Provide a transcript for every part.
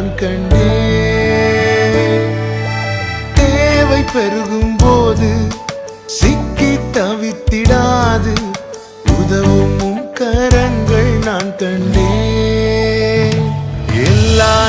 நான் கண்டேன். தேவை பெருகும் போது சிக்கி தவித்திடாது. உதவும் கரங்கள் நான் கண்டேன். எல்லா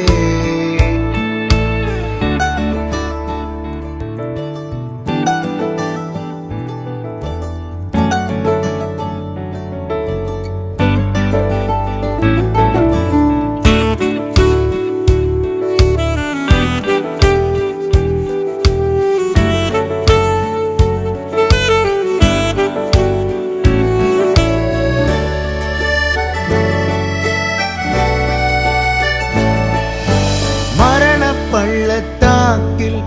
பள்ளத்தாக்கில்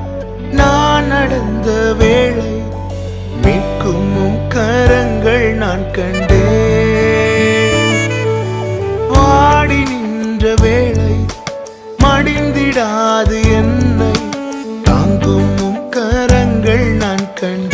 நான் நடந்த வேளை மீட்கும் கரங்கள் நான் கண்டேன். வாடி நின்ற வேளை மடிந்திடாது என்னை தாங்கும் கரங்கள் நான் கண்டேன்.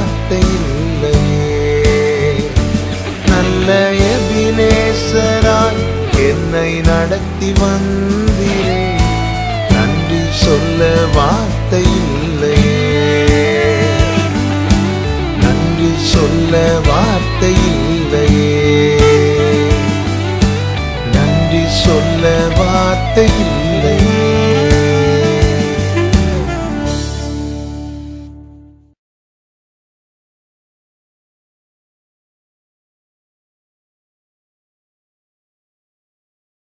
நடத்தி வந்தீரே. நன்றி சொல்ல வார்த்தை இல்லை. நன்றி சொல்ல வார்த்தை